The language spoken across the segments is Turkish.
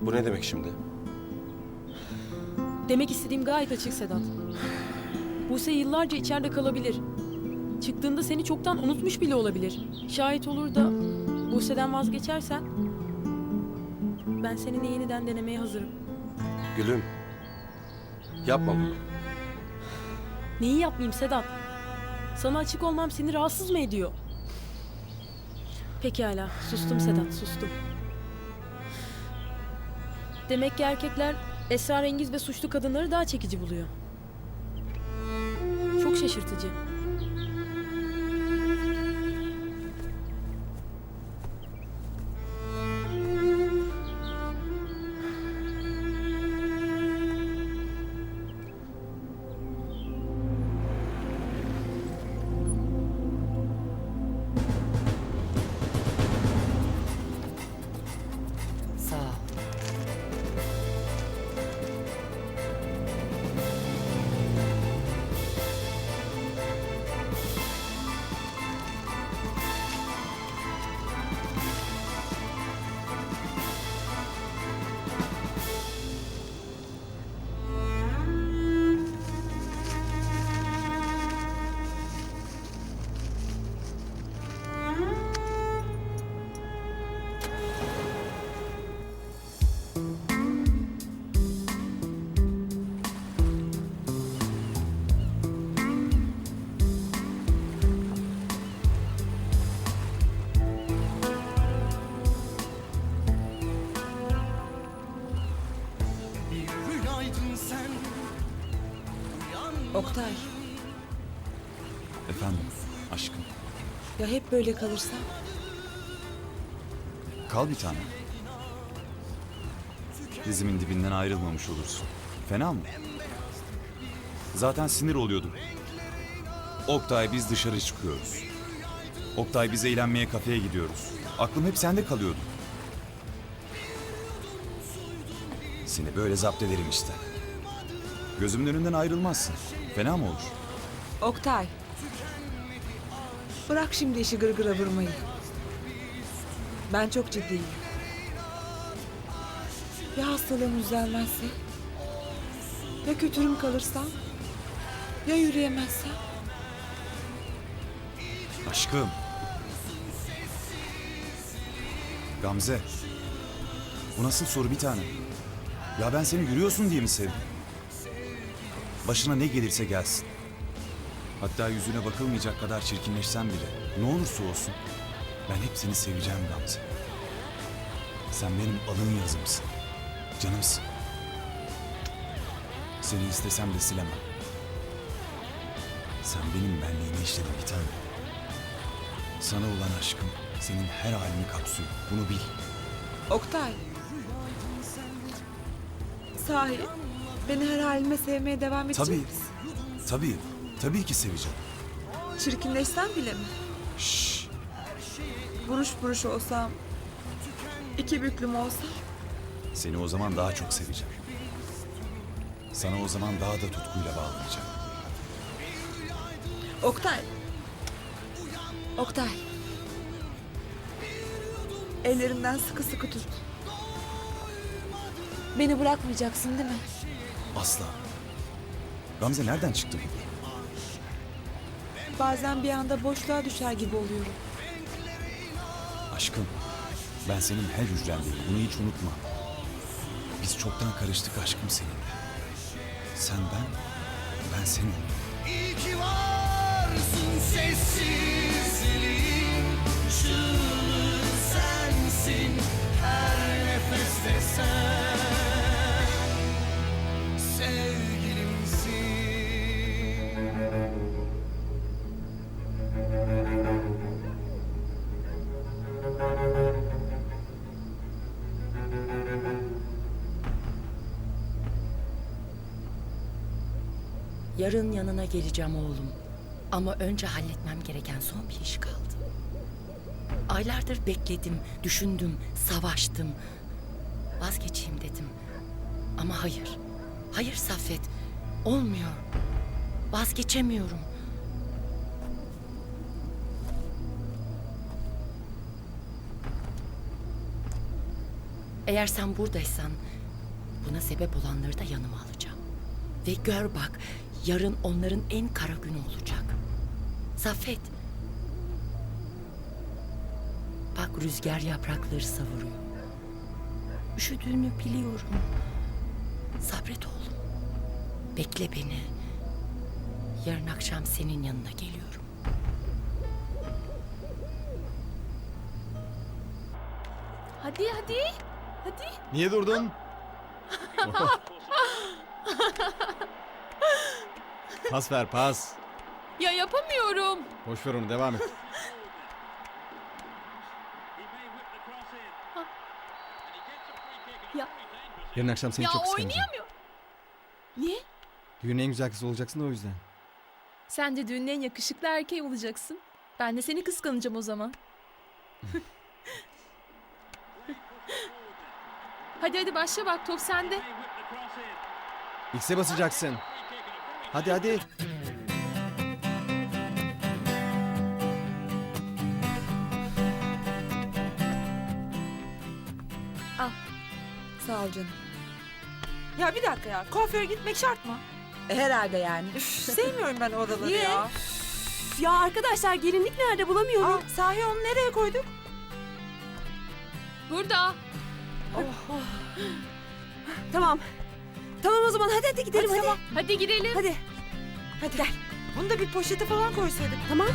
Bu ne demek şimdi? Demek istediğim gayet açık Sedat. Buse yıllarca içeride kalabilir. Çıktığında seni çoktan unutmuş bile olabilir. Şayet olur da Buse'den vazgeçersen ben seninle yeniden denemeye hazırım. Gülüm. Yapma bunu. Neyi yapmayayım Sedat? Sana açık olmam seni rahatsız mı ediyor? Pekala, sustum Sedat, sustum. Demek ki erkekler esrarengiz ve suçlu kadınları daha çekici buluyor. Çok şaşırtıcı. Oktay, Efendim aşkım. ya hep böyle kalırsan? Kal bir tane. Dizimin dibinden ayrılmamış olursun. Fena mı? Zaten sinir oluyordum. Oktay biz dışarı çıkıyoruz. Oktay biz eğlenmeye kafeye gidiyoruz. Aklım hep sende kalıyordu. Seni böyle zapt ederim işte. Gözümün önünden ayrılmazsın. Fena mı olur? Oktay. Bırak şimdi işi gırgıra vurmayı. Ben çok ciddiyim. Ya hastalığım düzelmezse? Ya kötürüm kalırsam? Ya yürüyemezsem? Aşkım. Gamze. Bu nasıl soru bir tane? Ya ben seni yürüyorsun diye mi sevdim? Başına ne gelirse gelsin. Hatta yüzüne bakılmayacak kadar çirkinleşsen bile ne olursa olsun ben hep seni seveceğim Gamze. Sen benim alın yazımsın. Canımsın. Seni istesem de silemem. Sen benim benliğime işledin bir tane. Sana olan aşkım senin her halini kapsıyor. Bunu bil. Oktay. Sahi beni her halime sevmeye devam edecek Tabii. misin? Tabii. Tabii ki seveceğim. Çirkinleşsem bile mi? Şşş. Buruş buruş olsam, iki büklüm olsam. Seni o zaman daha çok seveceğim. Sana o zaman daha da tutkuyla bağlanacağım. Oktay. Oktay. Ellerimden sıkı sıkı tut. Beni bırakmayacaksın değil mi? Asla. Gamze nereden çıktı bu? Bazen bir anda boşluğa düşer gibi oluyorum. Aşkım. Ben senin her hücrendeyim. Bunu hiç unutma. Biz çoktan karıştık aşkım seninle. Sen ben, ben senin. İyi ki varsın sessizliğin Çığlığı sensin her nefeste sen Yarın yanına geleceğim oğlum. Ama önce halletmem gereken son bir iş kaldı. Aylardır bekledim, düşündüm, savaştım. Vazgeçeyim dedim. Ama hayır. Hayır Saffet. Olmuyor. Vazgeçemiyorum. Eğer sen buradaysan buna sebep olanları da yanıma alacağım. Ve gör bak yarın onların en kara günü olacak. Saffet. Bak rüzgar yaprakları savuruyor. Üşüdüğünü biliyorum. Sabret oğlum. Bekle beni. Yarın akşam senin yanına geliyorum. Hadi hadi. Hadi. Niye durdun? pas ver pas. Ya yapamıyorum. Boş ver onu devam et. Ya Yarın akşam seni ya çok kıskanacağım. oynayamıyor. Niye? Düğünün en güzel kızı olacaksın da o yüzden. Sen de düğünün en yakışıklı erkeği olacaksın. Ben de seni kıskanacağım o zaman. hadi hadi başla bak top sende. X'e basacaksın. Hadi hadi. Sağ ol canım. Ya bir dakika ya. Kuaföre gitmek şart mı? E, herhalde yani. Üf, sevmiyorum ben oraları Niye? ya. Ya arkadaşlar gelinlik nerede bulamıyorum. Aa, sahi onu nereye koyduk? Burada. Tamam. Tamam o zaman hadi hadi gidelim hadi. Hadi. Hadi gidelim. Hadi. Hadi gel. Bunu da bir poşete falan koysaydık. Tamam.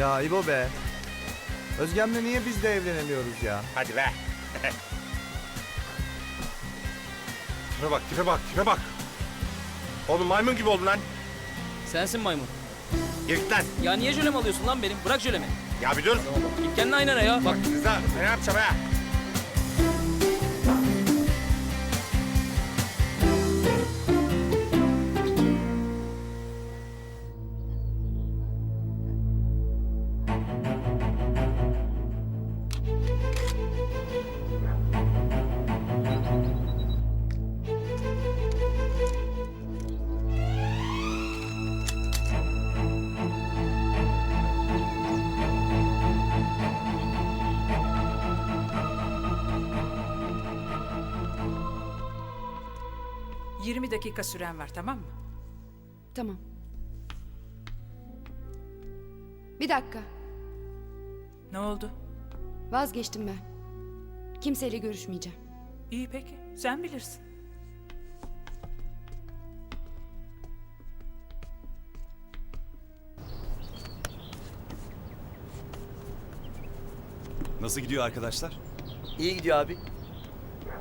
Ya İbo be. Özgem'le niye biz de evlenemiyoruz ya? Hadi be. tipe bak tipe bak tipe bak. Oğlum maymun gibi oldun lan. Sensin maymun. Git lan. Ya niye jölem alıyorsun lan benim? Bırak jölemi. Ya bir dur. Git kendine aynana ya. Bak Rıza ne yapacağım ha? Dakika süren var tamam mı? Tamam. Bir dakika. Ne oldu? Vazgeçtim ben. Kimseyle görüşmeyeceğim. İyi peki. Sen bilirsin. Nasıl gidiyor arkadaşlar? iyi gidiyor abi.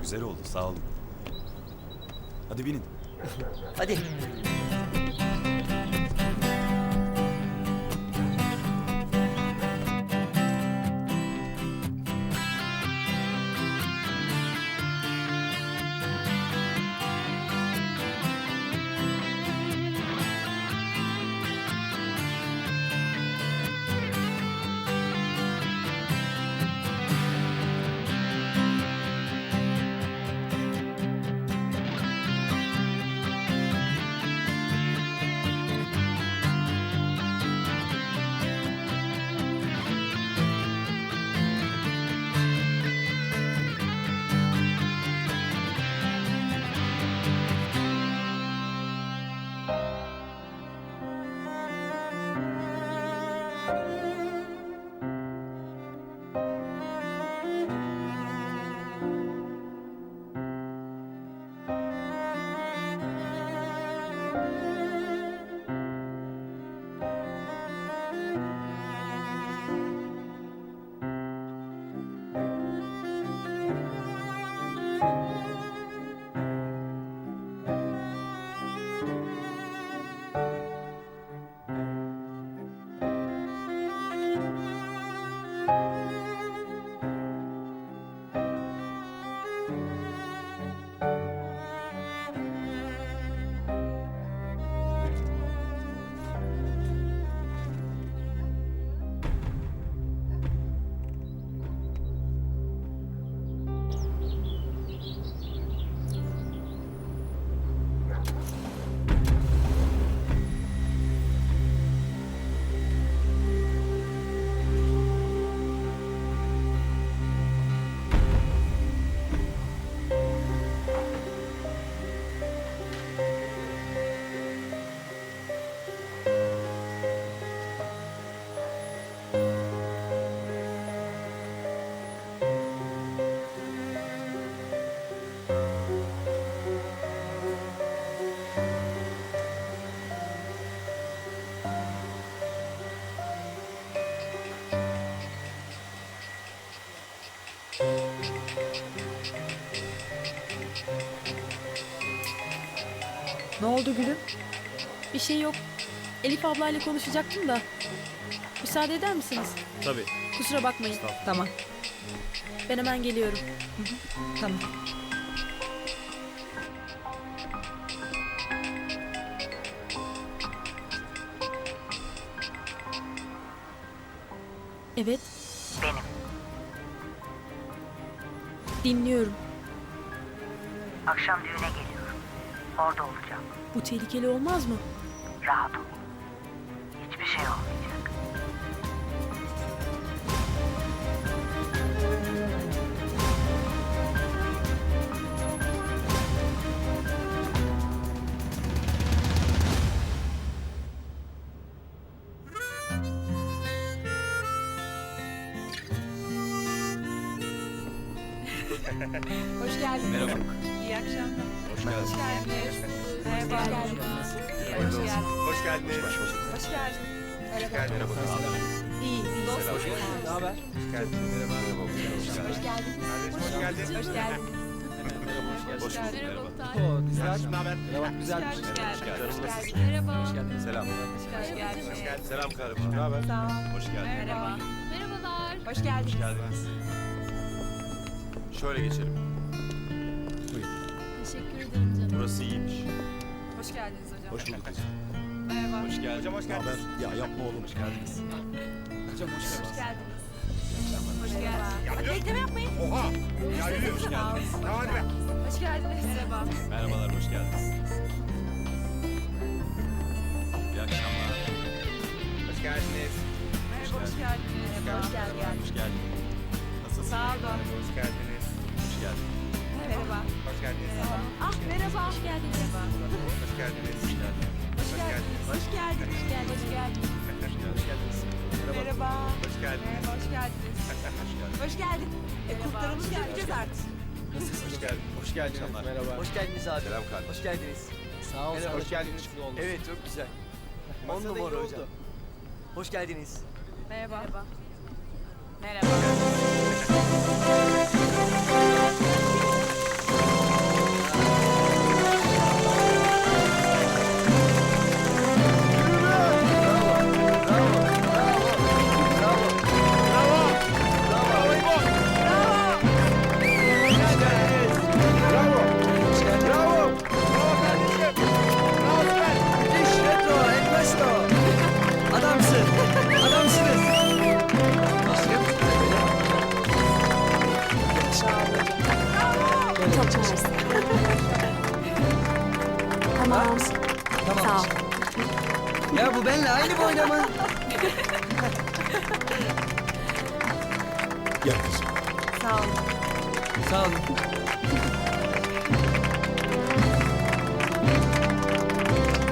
Güzel oldu sağ olun. Hadi binin. Hadi. Ne oldu gülüm? Bir şey yok. Elif ablayla konuşacaktım da. Müsaade eder misiniz? Tabii. Kusura bakmayın. Tamam. Ben hemen geliyorum. Tamam. Evet. Benim. Dinliyorum. Akşam düğüne geliyorum. Orada olacağım. Bu tehlikeli olmaz mı? Rahat ol. Hiçbir şey olmayacak. Hoş geldin. Merhaba. İyi akşamlar. Hoş geldin. Merhaba. Hoş geldiniz. Hoş geldiniz. Hoş geldiniz. Hoş geldin. Merhaba. İyi. Dost. Hoş geldin. Ne haber? Hoş geldin. Merhaba. Hoş geldiniz. Hoş geldin. Hoş geldin. Hoş bulduk. Merhaba. Güzel. Ne haber? Merhaba güzel. Hoş geldin. Hoş geldin. Merhaba. Hoş geldin. Selam. Hoş geldin. Hoş geldin. Selam kardeşim. Ne haber? Sağ ol. Hoş geldin. Merhaba. Merhabalar. Hoş geldiniz. geldiniz. Şöyle geçelim. Ederim canım. Burası iyiymiş. Hoş geldiniz hocam. Hoş bulduk kızım. Merhaba. Hoş geldin. Hocam hoş geldiniz. Ya yapma oğlum. Hoş geldiniz. Hocam hoş Hoş geldiniz. Hoş geldiniz. Bekleme yapmayın. Oha. Ya yürü. Hoş geldiniz. Tamam hadi be. Hoş geldiniz. Merhaba. Merhabalar, hoş geldiniz. İyi akşamlar. Hoş geldiniz. Merhaba. Hoş geldiniz. Hoş geldiniz. Hoş geldiniz. Nasılsınız? Sağ olun. Hoş geldiniz. Hoş geldiniz. Merhaba. Hoş geldiniz. Merhaba. Hoş geldiniz. Hoş geldiniz. Hoş geldiniz. Hoş geldiniz. Hoş geldiniz. Hoş geldiniz. Hoş geldiniz. Merhaba. Hoş geldiniz. Merhaba. Hoş geldiniz. Hoş geldin. E, kurtlarımızı dökeceğiz artık. Hoş geldin. Hoş geldiniz. Merhaba. Hoş geldiniz abi. Selam kardeşim. Hoş geldiniz. Sağ ol. Merhaba. Hoş geldiniz. Evet çok güzel. On numara hocam. Hoş geldiniz. Merhaba. Merhaba. Adamsın.